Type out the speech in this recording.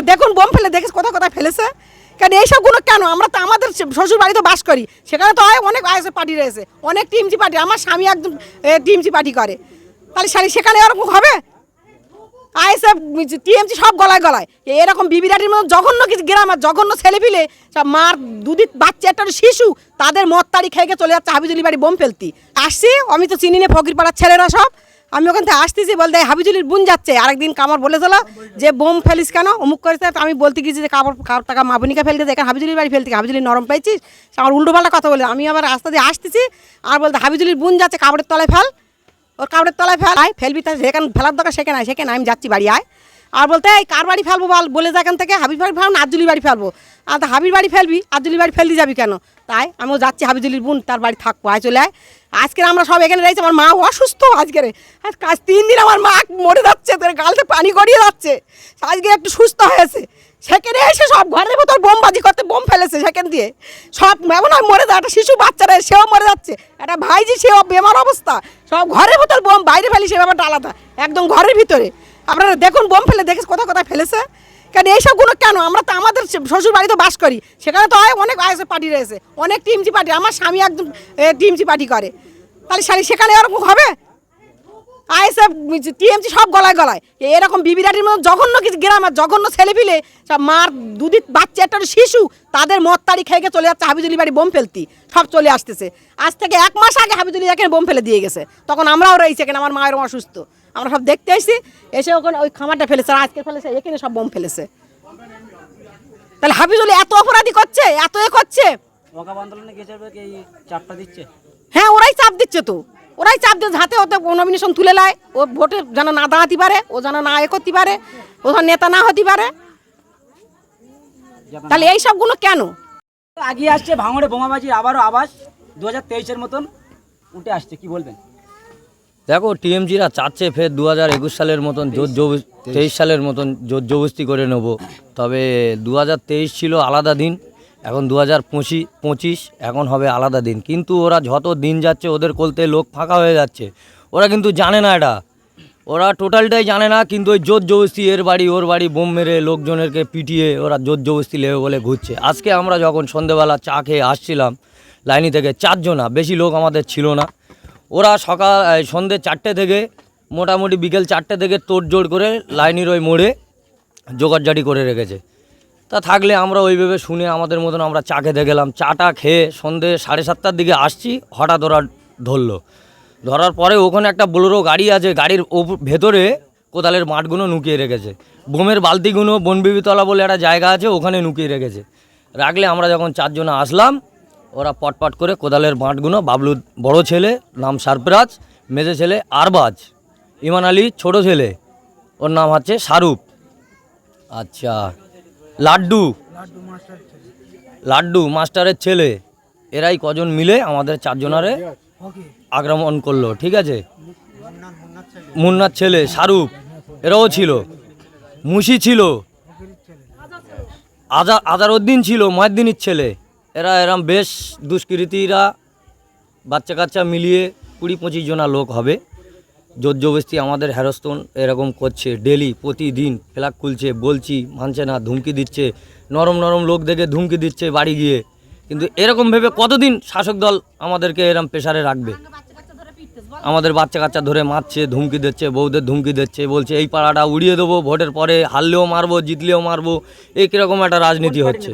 আপনারা দেখুন বোম ফেলে দেখে কোথায় কোথায় ফেলেছে? কেন এইসবগুলো কেন? আমরা তো আমাদের শ্বশুর বাড়িতে বাস করি। সেখানে তো হয় অনেক আইএসএফ পার্টি রয়েছে, অনেক টিএমসি পার্টি। আমার স্বামী একদম টিএমসি পার্টি করে। তাহলে সারি- সেখানে এরকম হবে? আইএসএফ, টিএমসি সব গলায় গলায়। এরকম বিবিরাটির মতো জঘন্য কিছু গ্রাম আর জঘন্য ছেলে পিলে সব মার, দুদিন বাচ্চা, একটা শিশু, তাদের মদ তাড়ি খেয়ে চলে যাচ্ছে হাবিজুলি বাড়ি বোম ফেলতি। আসছি আমি তো চিনি না ফকির পাড়ার ছেলেরা সব। আমি ওখান থেকে আসতেছি বলতে হাবিজুলির বোন যাচ্ছে। আরেকদিন কামার বলেছিল যে, বোম ফেলিস কেন? অমুক করেছে, তো আমি বলতে গেছি যে, কাপড় টাকা মাবনিকা ফেলতে এখানে হাবিজুলির বাড়ি ফেলতে হাবিজুলি নরম পাইছিস? আমার উল্টো পাল্টা কথা বলে, আমি আবার রাস্তা দিয়ে আসতেছি, আর বলতে হাবিজুলির বোন যাচ্ছে, কাপড়ের তলায় ফেল। ওর কাপড়ের তলায় ফেল, আয়, ফেলবি তাই সেখানে ফেলার দরকার, সেখানে আয়, সেখানে আমি যাচ্ছি বাড়ি, আয়। আর বলতে, এই, কার বাড়ি ফেলব বল, বলে যা এখান থেকে হাবির বাড়ি ফেলব আজুলি বাড়ি ফেলব? আর তা হাবির বাড়ি ফেলবি আজুলি বাড়ি ফেলতে যাবি কেন? তাই আমিও যাচ্ছি হাবিজুলির বোন, তার বাড়ি থাকব, আয়, চলে আয়। আজকে আমরা সব এখানে রয়েছি, আমার মা অসুস্থ আজকের। আজ কাজ তিন দিন আমার মা মরে যাচ্ছে, তোর গালতে পানি গড়িয়ে যাচ্ছে। আজকে একটু সুস্থ হয়েছে। সেখানে এসে সব ঘরের ভেতর বোমবাজি করতে বোম ফেলেছে সেখান দিয়ে। সব এমন হয় মরে যায়, একটা শিশু বাচ্চারা সেও মরে যাচ্ছে। একটা ভাইজি সেও বেমার অবস্থা। সব ঘরের ভেতর বোম, বাইরে ফেলি সে ব্যাপারটা আলাদা একদম ঘরের ভিতরে। আপনারা দেখুন বোম ফেলে দেখে কোথায় কোথায় ফেলেছে? কেন এইসবগুলো কেন? আমরা তো আমাদের শ্বশুর বাড়িতে বাস করি। সেখানে তো হয় অনেক আয়সে পার্টি রয়েছে। অনেক টিএমসি পার্টি। আমার স্বামী একদম টিএমসি পার্টি করে। তাহলে সেখানে এরকম হবে? আইএসএফ, টিএমসি সব গলায় গলায়। এরকম বিবিরাটির মতো জঘন্য কিছু গ্রাম আর জঘন্য ছেলে পিলে, সব মার দুদিন বাচ্চা, একটা শিশু, তাদের মদ তাড়ি খেয়ে চলে যাচ্ছে হাবিজুলি বাড়ি বোম ফেলতি। সব চলে আসতেছে। আজ থেকে এক মাস আগে হাবিজুলি এখানে বোম ফেলে দিয়ে গেছে। তখন আমরাও রয়েছি এখানে, আমার মায়ের অসুস্থ। আমরা সব দেখতে এসেছি এসে ওখানে ওই খামারটা ফেলেছে, আর আজকে ফেলেছে, এখানে সব বোম ফেলেছে। তাহলে হাবিজুলি এত অপরাধী করছে, এত এ করছে। হ্যাঁ ওরাই চাপ দিচ্ছে তো। ওরাই চাপ দিয়ে হাতে ওতে নমিনেশন তুলে লায় ও ভোটে যেন না দাঁড়াতে পারে ও যেন না এ করতে পারে ও যেন নেতা না হতে পারে। তাহলে এই সবগুলো কেন? আগিয়ে আসছে ভাঙড়ে বোমাবাজির আবারও আবাস দু হাজার তেইশের মতন উঠে আসছে কি বলবেন? দেখো টিএমজিরা চাচ্ছে ফের দু হাজার একুশ সালের মতন জোর জবস তেইশ সালের মতন জোর জবস্তি করে নেব। তবে দু হাজার তেইশ ছিল আলাদা দিন। এখন দু হাজার পঁচিশ, এখন হবে আলাদা দিন। কিন্তু ওরা যত দিন যাচ্ছে, ওদের কলতে লোক ফাঁকা হয়ে যাচ্ছে। ওরা কিন্তু জানে না এটা। ওরা টোটালটাই জানে না, কিন্তু ওই জোর জবস্তি এর বাড়ি, ওর বাড়ি বোম মেরে লোকজনেরকে পিটিয়ে ওরা জোর জবস্তি লেবে বলে ঘুরছে। আজকে আমরা যখন সন্ধেবেলা চা খেয়ে আসছিলাম, লাইনি থেকে চারজনা বেশি লোক আমাদের ছিল না। ওরা সকাল এই সন্ধ্যে চারটে থেকে, মোটামুটি বিকেল চারটে থেকে তোড়জোড় করে লাইনের ওই মোড়ে জোগাড়জাটি করে রেখেছে। তা থাকলে আমরা ওইভাবে শুনে আমাদের মতন আমরা চা খেতে গেলাম। চাটা খেয়ে সন্ধে সাড়ে সাতটার দিকে আসছি, হঠাৎ ওরা ধরলো। ধরার পরে ওখানে একটা বোলেরো গাড়ি আছে, গাড়ির ভেতরে কোদালের মাঠগুলো লুকিয়ে রেখেছে। বোমের বালতিগুলো বনবিবিতলা বলে একটা জায়গা আছে, ওখানে লুকিয়ে রেখেছে। রাখলে আমরা যখন চারজনে আসলাম, ওরা পটপট করে কোদালের মাঠগুলো, বাবলু বড় ছেলে, নাম সারপ্রাজ, মেজে ছেলে আরবাজ, ইমান আলী ছোটো ছেলে, ওর নাম হচ্ছে শাহরুখ আচ্ছা। লাড্ডু। লাড্ডু মাস্টারের ছেলে। এরাই কজন মিলে আমাদের চারজনারে আক্রমণ করল ঠিক আছে? মুন্নার ছেলে। শাহরুখ এরাও ছিল। মুশি ছিল। আজা আজারউদ্দিন ছিল মহিদ্দিনের ছেলে। এরা এরম বেশ দুষ্কৃতীরা। বাচ্চা কাচ্চা মিলিয়ে কুড়ি পঁচিশ জনা লোক হবে। জোর জবস্তি আমাদের হ্যারস্তন এরকম করছে ডেলি, প্রতিদিন ফ্ল্যাগ খুলছে, বলছি, মানছে না, ধুমকি দিচ্ছে, নরম নরম লোক দেখে ধুমকি দিচ্ছে বাড়ি গিয়ে। কিন্তু এরকম ভেবে কতদিন শাসক দল আমাদেরকে এরম প্রেশারে রাখবে? আমাদের বাচ্চা কাচ্চা ধরে মারছে, ধুমকি দিচ্ছে, বউদের ধুমকি দিচ্ছে, বলছে, এই পাড়াটা উড়িয়ে দেবো, ভোটের পরে হারলেও মারবো, জিতলেও মারবো। এই কীরকম একটা রাজনীতি হচ্ছে।